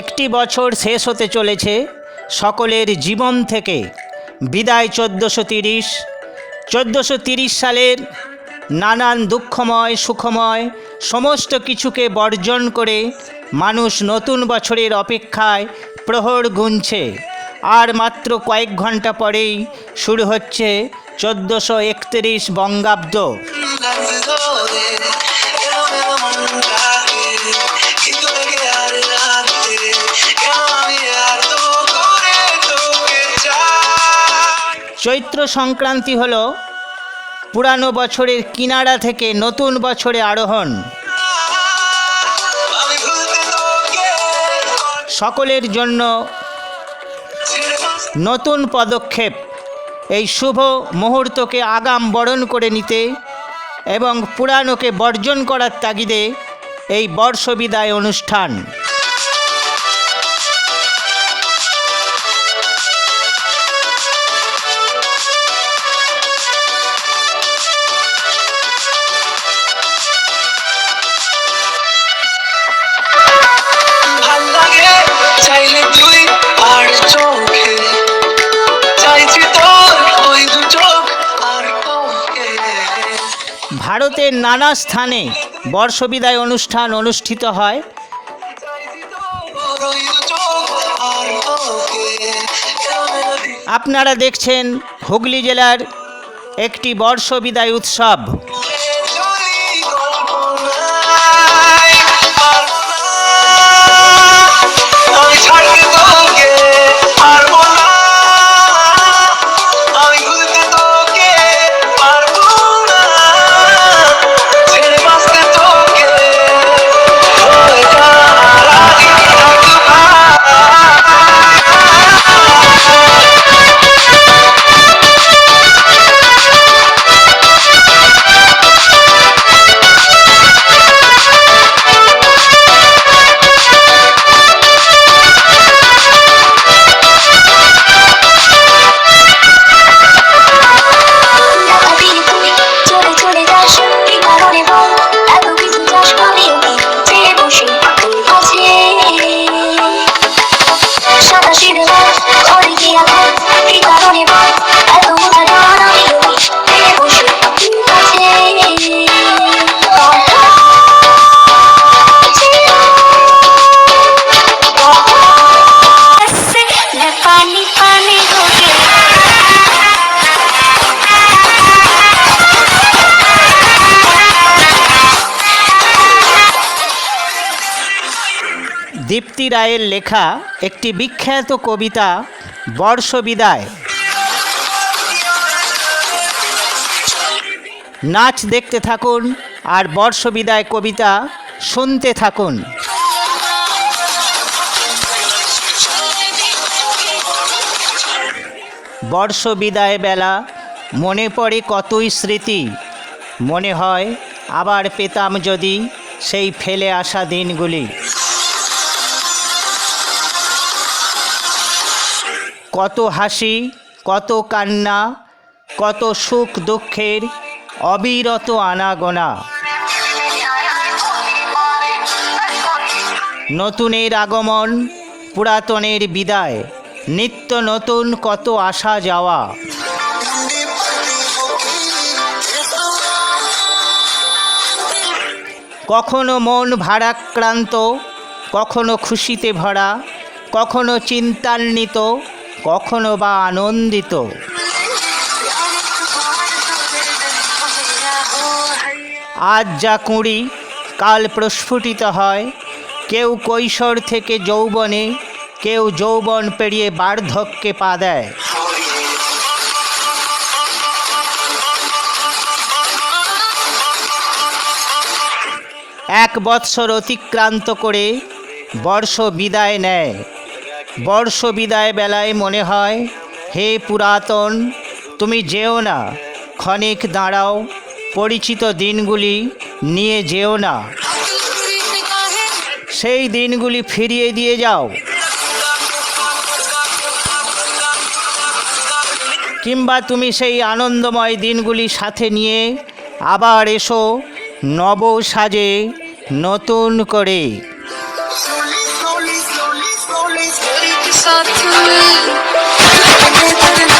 একটি বছর শেষ হতে চলেছে সকলের জীবন থেকে। বিদায় চোদ্দোশো তিরিশ। চোদ্দোশো তিরিশ সালের নানান দুঃখময়, সুখময়, সমস্ত কিছুকে বর্জন করে মানুষ নতুন বছরের অপেক্ষায় প্রহর গুনছে। আর মাত্র কয়েক ঘণ্টা পরেই শুরু হচ্ছে চোদ্দোশো একত্রিশ বঙ্গাব্দ। চৈত্র সংক্রান্তি হল পুরানো বছরের কিনারা থেকে নতুন বছরে আরোহণ। সকলের জন্য নতুন পদক্ষেপ। এই শুভ মুহূর্তকে আগাম বরণ করে নিতে এবং পুরানোকে বর্জন করার তাগিদে এই বর্ষবিদায় অনুষ্ঠান। লাগে? চাইলে তুই আর চোখে। চাইছি তোর ওই দু চোখ আর কাউকে ভারতের নানা স্থানে বর্ষবিদায় অনুষ্ঠান অনুষ্ঠিত হয়। আপনারা দেখছেন হুগলি জেলার একটি বর্ষবিদায় উৎসব। দীপ্তি রায়ের লেখা একটি বিখ্যাত কবিতা বর্ষবিদায় নাচ দেখতে থাকুন আর বর্ষবিদায় কবিতা শুনতে থাকুন। বর্ষবিদায় বেলা মনে পড়ে কতই স্মৃতি। মনে হয় আবার পেতাম যদি সেই ফেলে আসা দিনগুলি। কত হাসি, কত কান্না, কত সুখ দুঃখের অবিরত আনাগোনা। নতুনের আগমন, পুরাতনের বিদায়, নিত্য নতুন কত আসা যাওয়া। কখনো মন ভারাক্রান্ত, কখনো খুশিতে ভরা, কখনো চিন্তান্বিত কখনো বা আনন্দিত? আজ যা কুঁড়ি, কাল প্রস্ফুটিত হয়। কেউ কৈশোর থেকে যৌবনে, কেউ যৌবন পেরিয়ে বার্ধক্যে পা দেয়। এক বৎসর অতিক্রান্ত করে বর্ষ বিদায় নেয়। বর্ষ বিদায় বেলায় মনে হয়, হে পুরাতন, তুমি যেও না। ক্ষণিক দাঁড়াও, পরিচিত দিনগুলি নিয়ে যেও না। সেই দিনগুলি ফিরিয়ে দিয়ে যাও। কিংবা তুমি সেই আনন্দময় দিনগুলি সাথে নিয়ে আবার এসো নব সাজে নতুন করে। Please police, police, police, police, police,